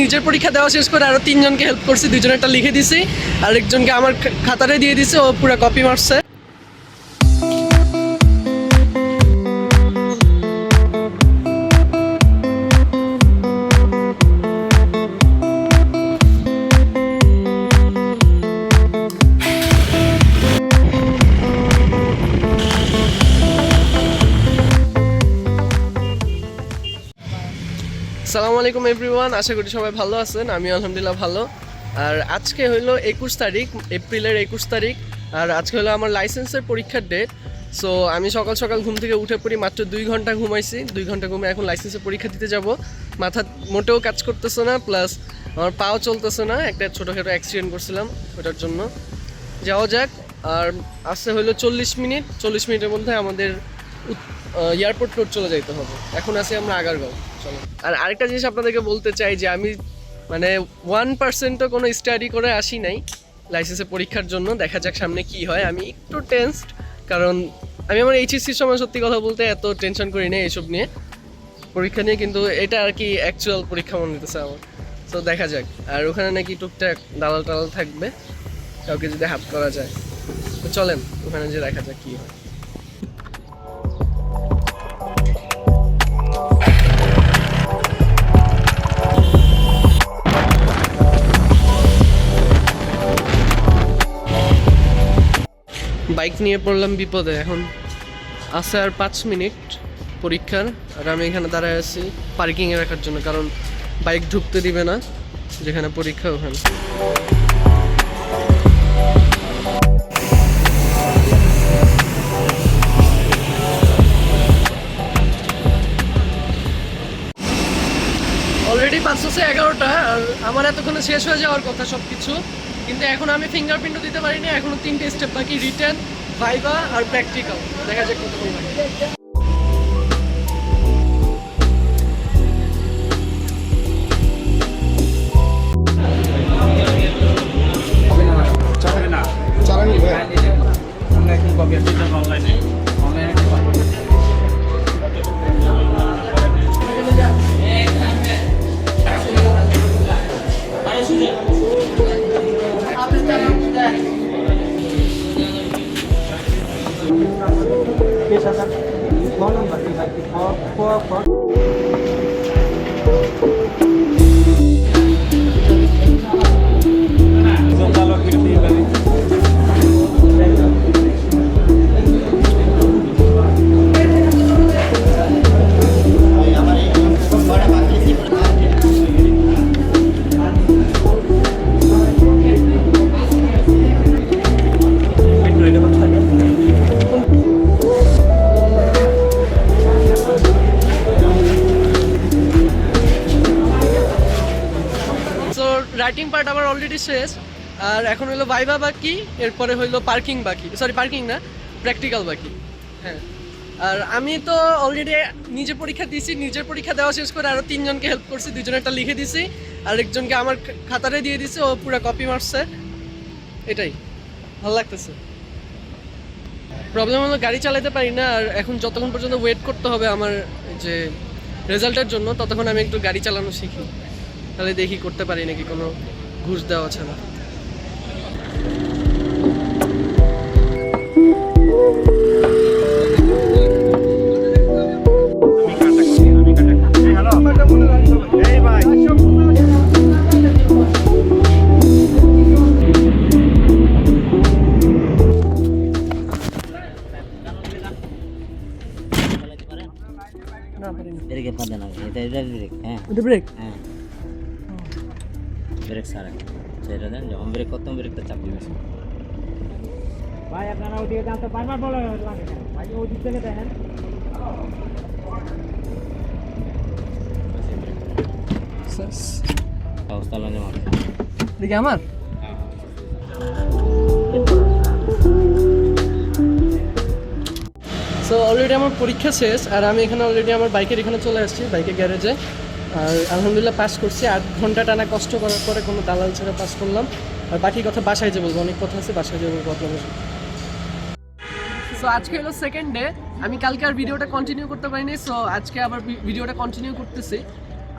নিজের পরীক্ষা দেওয়া শেষ করে আরও তিনজনকে হেল্প করছি দুজনেরটা লিখে দিছি আর একজনকে আমার খাতারে দিয়ে দিছে, ও পুরো কপি মারছে। আলাইকুম এভরিওয়ান, আশা করি সবাই ভালো আছেন আমি আলহামদুলিল্লাহ ভালো। আর আজকে হলো একুশ তারিখ, এপ্রিলের একুশ তারিখ, আর আজকে হলো আমার লাইসেন্সের পরীক্ষার ডেট সো আমি সকাল সকাল ঘুম থেকে উঠে পড়ি, মাত্র দুই ঘণ্টা ঘুমাইছি, দুই ঘণ্টা ঘুমে এখন লাইসেন্সের পরীক্ষা দিতে যাব। মাথা মোটেও কাজ করতেছে না প্লাস আমার পাও চলতেছে না, একটা ছোটোখাটো অ্যাক্সিডেন্ট করছিলাম ওটার জন্য। যাওয়া যাক, আর আসতে হলো চল্লিশ মিনিট, চল্লিশ মিনিটের মধ্যে আমাদের এয়ারপোর্ট রোড চলে যাইতে হবে। এখন আছি আমরা আগারগাঁও, চলো। আর আরেকটা জিনিস আপনাদেরকে বলতে চাই যে আমি মানে ওয়ান পার্সেন্টও কোনো স্টাডি করে আসি নাই লাইসেন্সের পরীক্ষার জন্য, দেখা যাক সামনে কি হয়। আমি একটু টেনসড কারণ আমি আমার এইচএসসির সময় সত্যি কথা বলতে এত টেনশন করি না এইসব নিয়ে। পরীক্ষা নিয়ে কিন্তু এটা আর কি অ্যাকচুয়াল পরীক্ষা মনে হতেছে আমার। তো দেখা যাক। আর ওখানে নাকি টুকটাক দালাল টালাল থাকবে, কাউকে যদি হাত করা যায়। তো চলেন, ওখানে যে দেখা যাক কী হয়। বাইক নিয়ে পড়লাম বিপদে এখন। আছে আর পাঁচ মিনিট পরীক্ষার, আর আমি এখানে দাঁড়ায় আছি পার্কিংয়ে রাখার জন্য, কারণ বাইক ঢুকতে দিবে না, যেখানে পরীক্ষা ওখানে। অলরেডি পাঁচশো এগারোটা, আর আমার এতক্ষণে শেষ হয়ে যাওয়ার কথা সব কিছু কিন্তু এখন আমি ফিঙ্গারপ্রিন্টও দিতে পারিনি, এখনও তিনটে স্টেপ বাকি রিটার্ন ভাইবা আর প্র্যাকটিক্যাল দেখা যাক কতক্ষণ লাগে। সো রাইটিং পার্ট আমার অলরেডি শেষ। আর এখন হলো ভাইবা বাকি, এরপরে হইল পার্কিং বাকি। সরি পার্কিং না প্র্যাকটিক্যাল বাকি। হ্যাঁ। আর আমি তো অলরেডি নিজে পরীক্ষা দিয়েছি, নিজের পরীক্ষা দেওয়া শেষ করে আরও তিনজনকে হেল্প করছি, দুজনেরটা লিখে দিছি। আর একজনকে আমার খাতারে দিয়ে দিছে, ও পুরো কপি মারছে। এটাই। ভালো লাগতেছে। প্রবলেম হলো গাড়ি চালাতে পারি না, আর এখন যতক্ষণ পর্যন্ত ওয়েট করতে হবে আমার যে রেজাল্টের জন্য, ততক্ষণ আমি একটু গাড়ি চালানো শিখি। তাহলে দেখি করতে পারি নাকি কোনো ঘুষ দেওয়া ছাড়া না। পারিনি। ব্রেকের এটা এটা ব্রেক হ্যাঁ। ব্রেক সারা সেটা দেন যখন ব্রেক করতাম ব্রেকটা চাপ দিবে ভাই আপনারা ওদিকে যান তো বারবার বলে ভাই ওদিক থেকে দেখেন। দেখি আমার? সো অলরেডি আমার পরীক্ষা শেষ আর আমি এখানে অলরেডি আমার বাইকের এখানে চলে আসছি বাইকের গ্যারেজে আর আলহামদুলিল্লাহ পাস করছি। আট ঘণ্টা টানা কষ্ট করার পরে কোনো দালাল ছাড়া পাস করলাম। আর বাকি কথা বাসায় যে বলব, অনেক কথা আছে, বাসায় যে বলব আপনাদের। সো আজকে হলো সেকেন্ড ডে আমি কালকে আর ভিডিওটা কন্টিনিউ করতে পারিনি। সো আজকে আবার ভিডিওটা কন্টিনিউ করতেছি।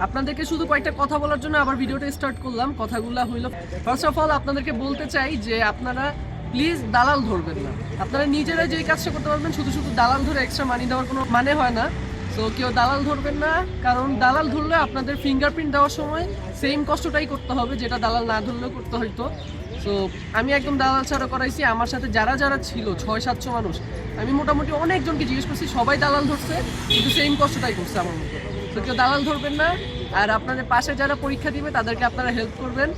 আপনাদেরকে শুধু কয়েকটা কথা বলার জন্য আবার ভিডিওটা স্টার্ট করলাম। কথাগুলো হইল ফার্স্ট অফ অল আপনাদেরকে বলতে চাই যে আপনারা প্লিজ দালাল ধরবেন না। আপনারা নিজেরা যেই কাজটা করতে পারবেন, শুধু শুধু দালাল ধরে এক্সট্রা মানি দেওয়ার কোনো মানে হয় না। তো কেউ দালাল ধরবেন না, কারণ দালাল ধরলে আপনাদের ফিঙ্গারপ্রিন্ট দেওয়ার সময় সেম কষ্টটাই করতে হবে, যেটা দালাল না ধরলেও করতে হইতো। সো আমি একদম দালাল ছাড়া করাইছি, আমার সাথে যারা যারা ছিল, ছয়, সাতশো মানুষ, আমি মোটামুটি অনেকজনকে জিজ্ঞেস করছি, সবাই দালাল ধরছে, কিন্তু সেম কষ্টটাই করছে আমার মতো তো কেউ দালাল ধরবেন না, আর আপনাদের পাশে যারা পরীক্ষা দিবে, তাদেরকে আপনারা হেল্প করবেন,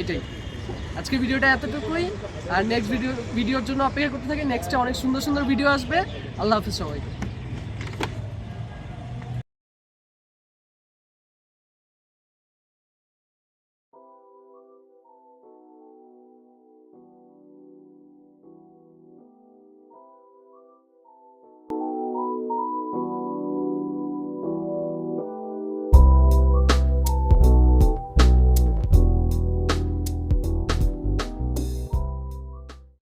এটাই। আজকে ভিডিওটা এতটুকুই, আর নেক্সট ভিডিও ভিডিওর জন্য অপেক্ষা করতে থাকি নেক্সটে অনেক সুন্দর সুন্দর ভিডিও আসবে। আল্লাহ হাফিজ সবাইকে।